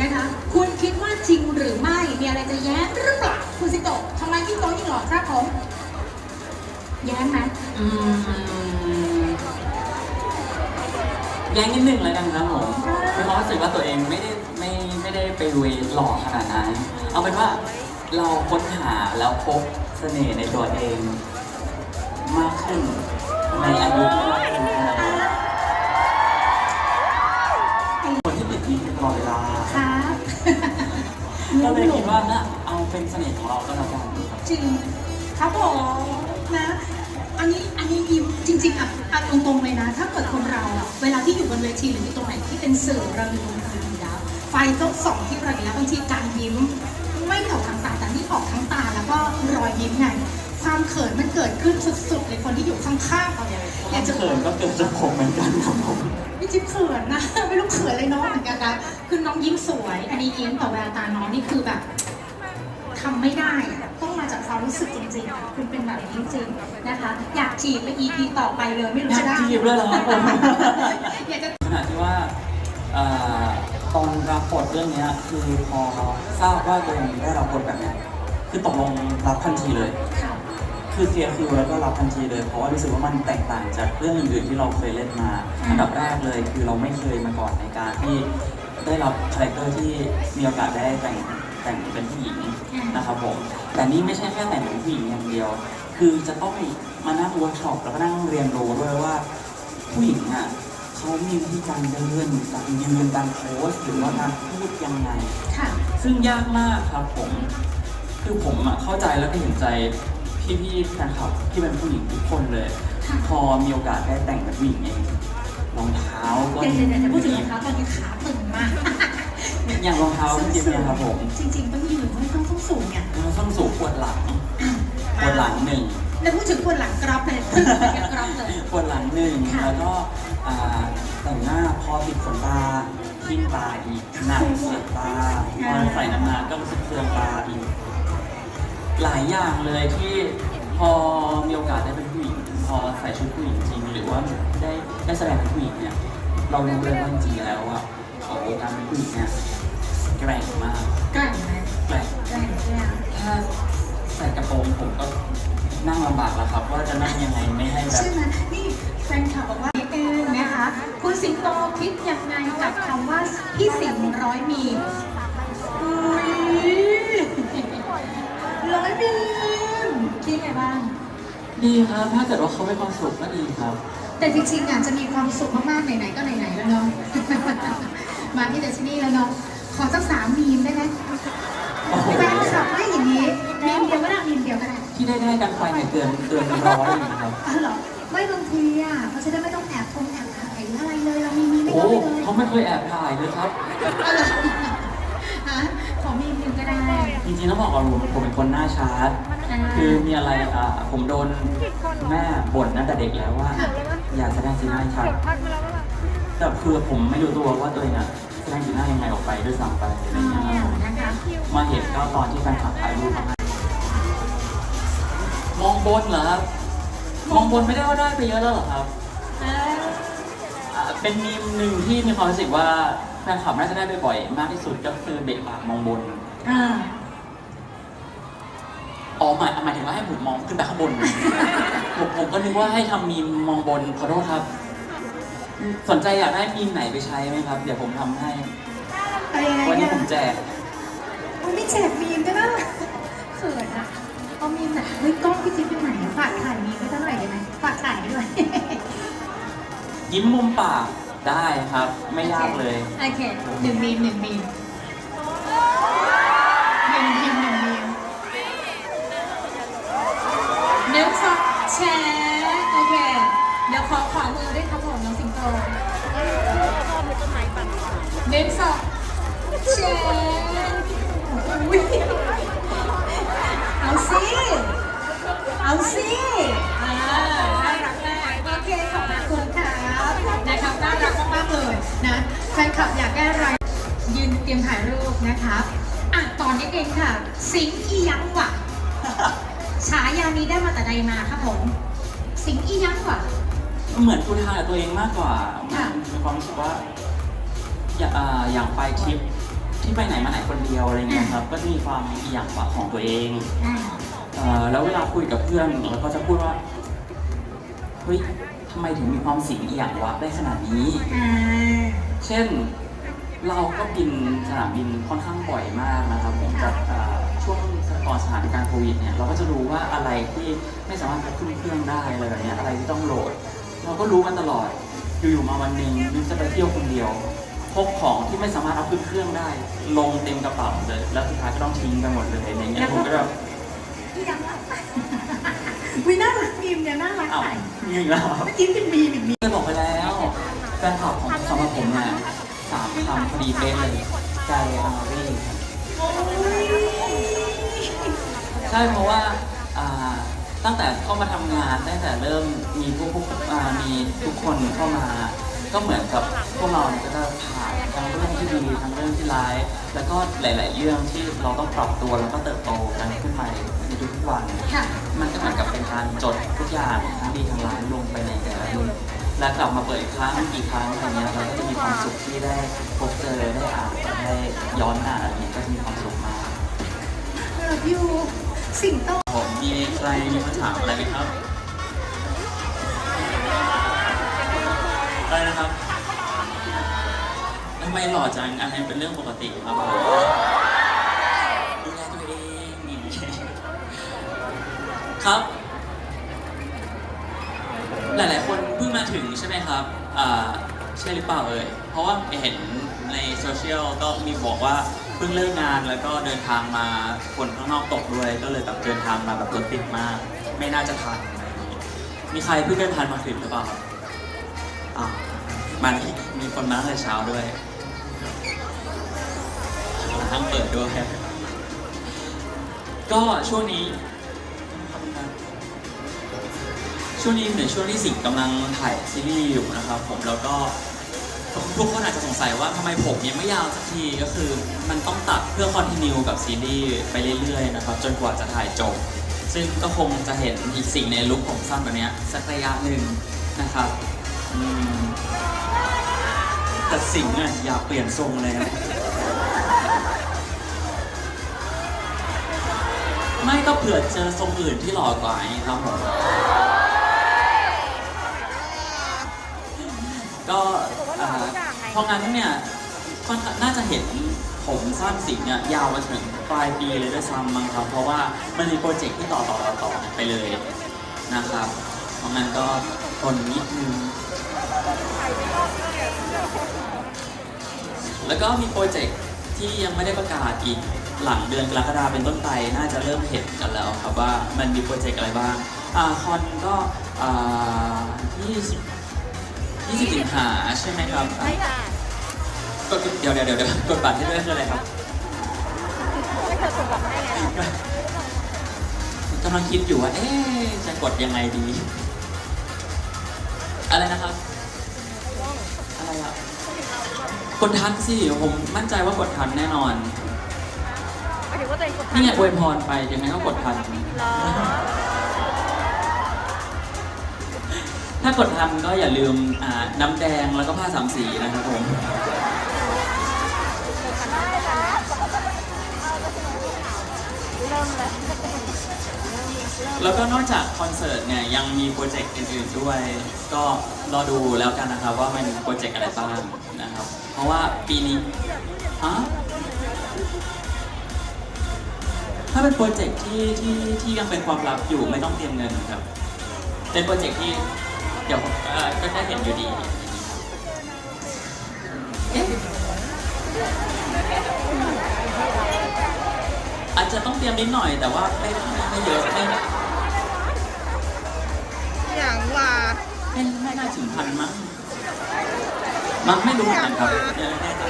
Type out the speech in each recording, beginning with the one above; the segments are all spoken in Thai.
นะคะคุณคิดว่าจริงหรือไม่มีอะไรจะแย้งหรือเปล่าคุณสิโตะทำไมยิ่งโตยิ่งหล่อครับผมแย้งไหมอืมแย้งนิดนึงแล้วกันครับผมคือเขามรู้สึกว่าตัวเองไม่ได้ไม่ไม่ได้ไปลุยหล่อขนาดนั้น เอาเป็นว่าเราค้นหาแล้วพบเสน่ห์ในตัวเอง มากขึ้นในอายุที่มาก ก็เลยคิดว่าน่ะเอาเป็นเสน่ห์ของเราก็แล้วกันจริงครับผมนะ อันนี้อันนี้ยิ้มจริง ๆอะอะตรงๆเลยนะ ถ้าเกิดคนเราอะเวลาที่อยู่บนเวทีหรืออยู่ตรงไหนที่เป็นสื่อเราอยู่ตรงกลางอยู่แล้วไฟต้องส่องที่เราอยู่แล้วบางทีการยิ้ม ความเขินมันเกิดขึ้นสุดๆเลยคนที่อยู่ข้างๆเราเนี่ยอยากจะเขินก็เกิดจากผมเหมือนกันครับผมพี่จิ๊บเขินนะไม่รู้เขินเลยน้องเหมือนกันนะคือน้องยิ้มสวย อันนี้ยิ้มแต่แววตาน้องนี่คือแบบทำไม่ได้อะต้องมาจากความรู้สึกจริงๆอะคุณเป็นแบบนี้จริงๆนะคะ อยากจีบไป EP ต่อไปเลยไม่รู้จะได้จีบเลยเหรอครับผมอยากจะขณะที่ว่าเอ่อตอนรับบทเรื่องเนี้ยคือพอทราบว่าตัวเองได้รับบทแบบเนี้ยคือตกลงรับทันทีเลย ค่ะคือเคลียร์คิวแล้วก็รับทันทีเลย เพราะว่ารู้สึกว่ามันแตกต่างจากเรื่องอื่นๆที่เราเคยเล่นมาอืมอันดับแรกเลย คือเราไม่เคยมาก่อนในการที่ได้รับคาแรคเตอร์ที่มีโอกาสได้แต่งแต่งเป็นผู้หญิงนะครับผมแต่นี่ไม่ใช่แค่แต่งเป็นผู้หญิงอย่างเดียว คือจะต้องมานั่งเวิร์กช็อปแล้วก็นั่งเรียนรู้ด้วยว่าผู้หญิงอะเขามีวิธีการเดินการยืนการโพสหรือว่าการพูดยังไงค่ะซึ่งยากมากครับผม คือผมอะเข้าใจแล้วก็เห็นใจ พี่ๆแฟนคลับที่เป็นผู้หญิงทุกคนเลย ค่ะ พอมีโอกาสได้แต่งเป็นผู้หญิงเองรองเท้าก็เดี๋ยวเดี๋ยวเดี๋ยวพูดถึงรองเท้าตอนนี้ขาตึงมากอย่างรองเท้าจริงๆนะครับผมจริง ๆ ต้องยืนไม่ต้องต้องสูงเนี่ยเราส้นสูงปวดหลังปวดหลังหนึ่งแล้วพูดถึงคนหลังกรอบเลยพึ่งไปกับกรอบเลย ปวดหลังหนึ่งค่ะ แล้วก็อ่าแต่งหน้าพอติดขนตาทิ้งตาอีกหนักเสียบตาพอใส่นานๆก็รู้สึกเคืองตาอีก หลายอย่างเลยที่พอมีโอกาสได้เป็นผู้หญิงพอใส่ชุดผู้หญิงจริงหรือว่าได้ได้แสดงเป็นผู้หญิงเนี่ยเรารู้เลยว่าจริงๆแล้วอะเขาการเป็นผู้หญิงเนี่ยแกร่งมากแกร่งไหมแกร่งแกร่งใช่ไหมถ้าใส่กระโปรงผมก็นั่งลำบากแล้วครับ ว่าจะนั่งยังไงไม่ให้แบบ ใช่ไหมนี่แฟนคลับบอกว่าเองนะคะคุณสิงโตคิดยังไงกับคำว่าพี่สิงห์ร้อยมีมอุ้ย ร้อยมีมคิดไงบ้าง ดีครับ ถ้าเกิดว่าเขาไม่ความสุขก็ดีครับ แต่จริงๆอะจะมีความสุขมากๆไหนๆก็ไหนๆแล้วเนาะ มาที่เดชินี่แล้วเนาะ ขอสักสามมีมได้ไหมโอ้โหแฟนคลับให้อย่างนี้มีมเดียวก็ได้มีมเดียวก็ได้ที่ได้ได้กันไปเนี่ยเดือนเดือนเป็นร้อยอยู่นะครับอ๋อเหรอไม่บางทีอะเขาจะได้ไม่ต้องแอบคงแอบถ่ายไลเคยแอบถ่ายเลยครับ เอาเลย ฮะขอมีมหนึ่งก็ได้จริงๆต้องบอกก่อนผมผมเป็นคนหน้าชาร์จอ่าคือมีอะไรอ่าผมโดนแม่บ่นตั้งแต่เด็กแล้วว่า อย่าแสดงสีหน้าให้ชัดแต่คือผมไม่รู้ตัวว่าตัวเองอะแสดงสีหน้ายังไงออกไปด้วยซ้ำไปอะไรอ๋เงี้ยอนะคะมาเห็นก็ตอนที่แฟนคลับถ่ายรูปมาให้มองบนเหรอครับมองบนไม่ได้ว่าได้ไปเยอะแล้วเหรอครับเอออ่าเป็นมีมหนึ่งที่มีความรู้สึกว่า แฟนคลับน่าจะได้ไปบ่อยมากที่สุดก็คือเบะปากมองบน อ่าอ๋อหมายหมายถึงว่าให้ผมมองขึ้นไปข้างบน ผมผมก็นึกว่าให้ทำมีมมองบนขอโทษครับ สนใจอยากได้มีมไหนไปใช้ไหมครับ เดี๋ยวผมทำให้อะไรยังไงวันนี้เนี่ยผมแจกมันไม่แจกมีมก็น่ารักเขินอะเอามีมไหนเฮ้ยกล้องพี่จิ๊บอยู่ไหนอะฝากถ่ายมีมไว้เท่าไหร่ได้ไหมฝากถ่ายด้วย ยิ้มมุมปาก ได้ครับ ไม่ยากเลย โอเคหนึ่งมีมหนึ่งมีมหนึ่งมีมหนึ่งมีมหนึ่งสองแชร์โอเค เดี๋ยวขอขวามือด้วยครับผมน้องสิงโตหนึ่งสองแชร์อุ๊ยเอาสิ เอาสิ ลับอยากได้อะไร ยืนเตรียมถ่ายรูปนะครับอะตอนนี้เองค่ะ สิงอียังหวะฉายานี้ได้มาแต่ใดมาครับผมสิงอียังหวะเหมือนคุณทางกับตัวเองมากกว่าค่ะ มีความรู้สึกว่า อย่าอ่าอย่างไปทริปที่ไปไหนมาไหนคนเดียวอะไรเงี้ยครับ ก็จะมีความอีหยังปะของตัวเองอ่าเอ่อแล้วเวลาคุยกับเพื่อนเราก็จะพูดว่า เฮ้ยทำไมถึงมีความสิงอีหยังวะได้ขนาดนี้ อ่า เช่นเราก็บินสนามบินค่อนข้างบ่อยมากนะครับผมจากอ่าช่วงก่อนสถานการณ์โควิดเนี่ยเราก็จะรู้ว่าอะไรที่ไม่สามารถพกขึ้นเครื่องได้อะไรแบบเนี้ยอะไรที่ต้องโหลด เราก็รู้กันตลอดอยู่ๆมาวันหนึ่งนึกจะไปเที่ยวคนเดียวพกของที่ไม่สามารถเอาขึ้นเครื่องได้ ลงเต็มกระเป๋าเลยแล้วสุดท้ายก็ต้องทิ้งไปหมดเลยอะไรเงี้ยผมก็แบบอียังหวะวิน่ารักมีมเนี่ยน่ารักอ้าวไหนมีอีกแล้วครับเมื่อกี้เป็นมีมอีกมีมเคยบอกไปแล้วแฟนคลับของ ดีเป๊ะเลยใจอารีครับโอ้ยใช่เพราะว่าอ่าตั้งแต่เข้ามาทำงานตั้งแต่เริ่มมีผู้ผู้อ่ามีทุกคนเข้ามา ก็เหมือนกับพวกเราเนี่ยก็จะผ่านทั้งเรื่องที่ดีทั้งเรื่องที่ร้าย แล้วก็หลาย ๆ เรื่องที่เราต้องปรับตัวแล้วก็เติบโตกันขึ้นมาในทุกๆวัน ค่ะ มันก็เหมือนกับเป็นการจดทุกอย่างทั้งดีทั้งร้ายลงไปในแต่ละเรื่อง และกลับมาเปิดอีกครั้งอีกครั้งอะไรเงี้ยเราก็จะมีความสุขที่ได้พบเจอได้อ่านได้ย้อนอ่านอะไรเงี้ยก็จะมีความสุขมากเลิฟยูสิงโตผมมีใครมีคำถามอะไรไหมครับได้นะครับทำไมหล่อจังอันนี้เป็นเรื่องปกติครับดูแลตัวเองนี่ครับ หลาย ๆ คน มาถึงใช่ไหมครับอ่าใช่หรือเปล่าเอ่ย เพราะว่าเห็นในโซเชียลก็มีบอกว่าเพิ่งเลิกงานแล้วก็เดินทางมาฝนข้างนอกตกด้วย ก็เลยแบบเดินทางมาแบบรถติดมาก ไม่น่าจะทันอะไรอย่างนี้มีใครเพิ่งเดินทางมาถึงหรือเปล่าครับอ่ามันมีคนมาตั้งแต่เช้าด้วยห้างเปิดด้วย ก็ช่วงนี้ ช่วงนี้เหมือนช่วงที่สิงห์กำลังถ่ายซีรีส์อยู่นะครับผมแล้วก็ทุกคนอาจจะสงสัยว่าทำไมผมยังไม่ยาวสักทีก็คือ มันต้องตัดเพื่อคอนติเนียกับซีรีส์ไปเรื่อยๆนะครับจนกว่าจะถ่ายจบ ซึ่งก็คงจะเห็นอีกสิ่งในลุคผมสั้นแบบนี้สักระยะหนึ่งนะครับอืมแต่สิงห์อะอยากเปลี่ยนทรงแล้วไม่ก็เผื่อเจอทรงอื่นที่หล่อกว่าไงครับผม ก็อ่าเพราะงั้นเนี่ยค่อนข้างน่าจะเห็นผมสั้นสิงเนี่ยยาวมาถึงปลายปีเลยด้วยซ้ำมั้งครับ เพราะว่ามันมีโปรเจกต์ที่ต่อต่อต่อต่อไปเลยนะครับ เพราะงั้นก็ทนนิดนึง แล้วก็มีโปรเจกต์ที่ยังไม่ได้ประกาศอีกหลังเดือนกรกฎาเป็นต้นไปน่าจะเริ่มเห็นกันแล้วครับว่ามันมีโปรเจกต์อะไรบ้างอ่าคอนก็อ่า20 20สิงหาใช่ไหมครับอะกดเดี๋ยวเดี๋ยวเดี๋ยวเดี๋ยวกดบัตรให้ด้วยคืออะไรครับกำลังคิดอยู่ว่า เอ๊ะจะกดยังไงดี อะไรนะครับ อะไรอะกดทันสิผมมั่นใจว่ากดทันแน่นอนหมายถึงว่าตัวเองกดทันี่ไงอวยพรไปยังไงก็กดทัน ถ้ากดทันก็อย่าลืมอ่าน้ำแดงแล้วก็ผ้าสามสีนะครับผมเริ่มเลยแล้วก็นอกจากคอนเสิร์ตเนี่ยยังมีโปรเจกต์อื่นๆด้วย ก็รอดูแล้วกันนะครับว่ามันโปรเจกต์อะไรบ้างนะครับ เพราะว่าปีนี้ฮะถ้าเป็นโปรเจกต์ที่ที่ที่ยังเป็นความลับอยู่ไม่ต้องเตรียมเงินครับ เป็นโปรเจกต์ที่เดี๋ยวเอ่อก็ได้เห็นอยู่ดีเอ๊ะอาจจะต้องเตรียมนิดหน่อยแต่ว่าไม่ไม่เยอะไม่อย่างว่าไม่ไม่น่าถึงพันมั้งมั้งไม่รู้เหมือนกันครับเดี๋ยวแน่ใจ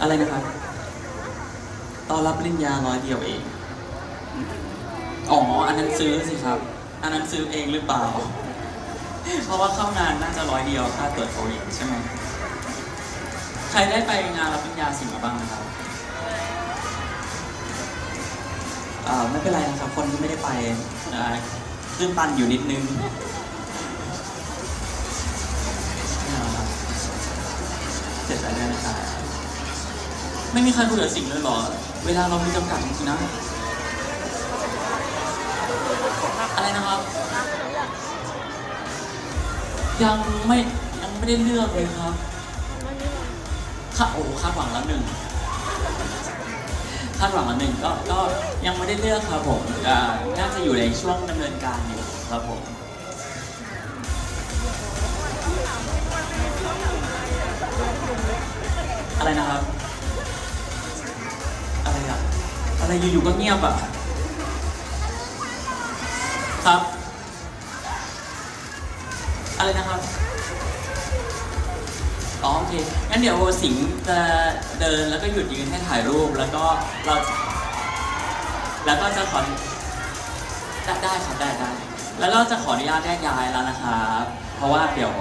อะไรนะครับ ตอนรับปริญญาร้อยเดียวเอง อ๋อ อันนั้นซื้อสิครับ อันนั้นซื้อเองหรือเปล่า เพราะว่าเข้างานน่าจะร้อยเดียวค่าตรวจโควิดใช่ไหมใครได้ไปงานรับปริญญาสิ่งมาบ้างนะครับเอ่อไม่เป็นไรนะครับ คนที่ไม่ได้ไปอ่าตื้นตันอยู่นิดนึงเอาครับสียใจด้วยนะครับไม่มีใครคุยกับสิ่งเลยหรอ เวลาเรามีจำกัดจริงๆนะ นะครับ ยังไม่ยังไม่ได้เลือกเลยครับคาดโอ้คาดหวังแล้วหนึ่งคาดหวังล้วหนึ่งก็ก็ยังไม่ได้เลือกครับผมอ่าน่าจะอยู่ในช่วงดำเนินการอยู่ครับผมอะไรนะครับ อะไรอะอะไรอยู่ๆก็เงียบอะ ครับ อะไรนะครับอ๋อโอเคงั้นเดี๋ยวสิงห์จะเดินแล้วก็หยุดยืนให้ถ่ายรูปแล้วก็เราแล้วก็จะขอได้ได้ครับได้ได้แล้วก็จะขออนุญาตแยกย้ายแล้วนะครับเพราะว่าเดี๋ยว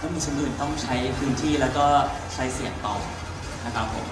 ต้องมีชิ้นอื่นต้องใช้พื้นที่แล้วก็ใช้เสียงต่อนะครับผม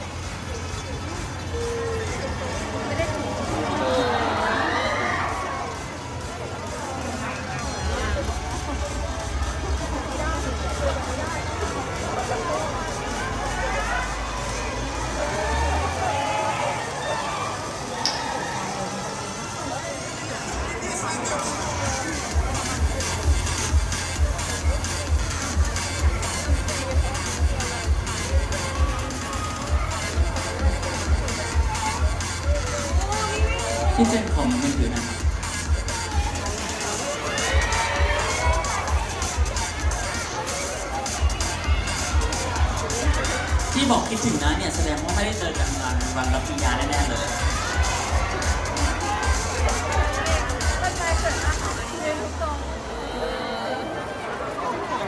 บอกคิดถึงนะเนี่ยแสดงว่าไม่ได้เจอกันงานวันรับปริญญาแน่ๆเลย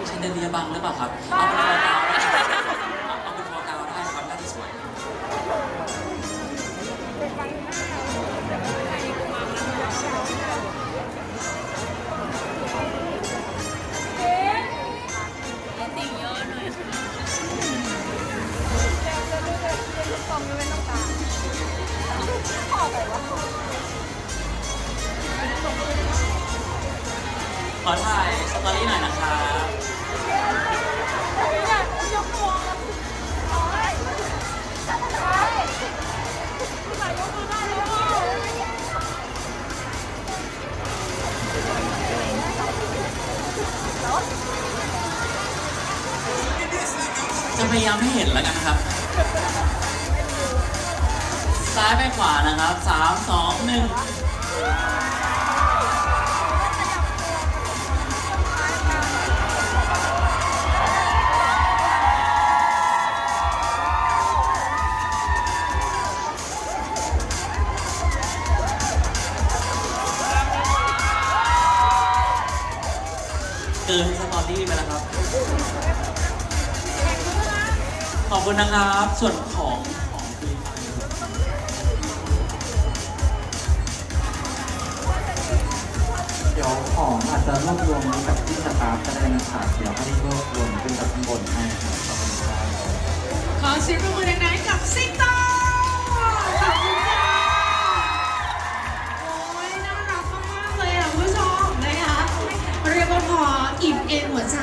ใช่เดลียบังหรือเปล่าครับเอาเป็นฟอร์กาวได้เอา จะพยายามให้เห็นแล้วกันนะครับ ซ้ายไปขวานะครับสามสองหนึ่ง ขอบคุณนะครับ ส่วนของของเดี๋ยวของอาจจะรวบรวมกับที่สตาร์ก็ได้นะครับเดี๋ยวให้รวบรวมขึ้นกับข้างบนให้ครับขอบคุณครับขอเสียงปรบมือดังๆกับซิโตขอบคุณค่ะโอ้ยน่ารักมากเลยอะคุณผู้ชมนะคะเรียกว่าพออิ่มเอ็นหัวใจ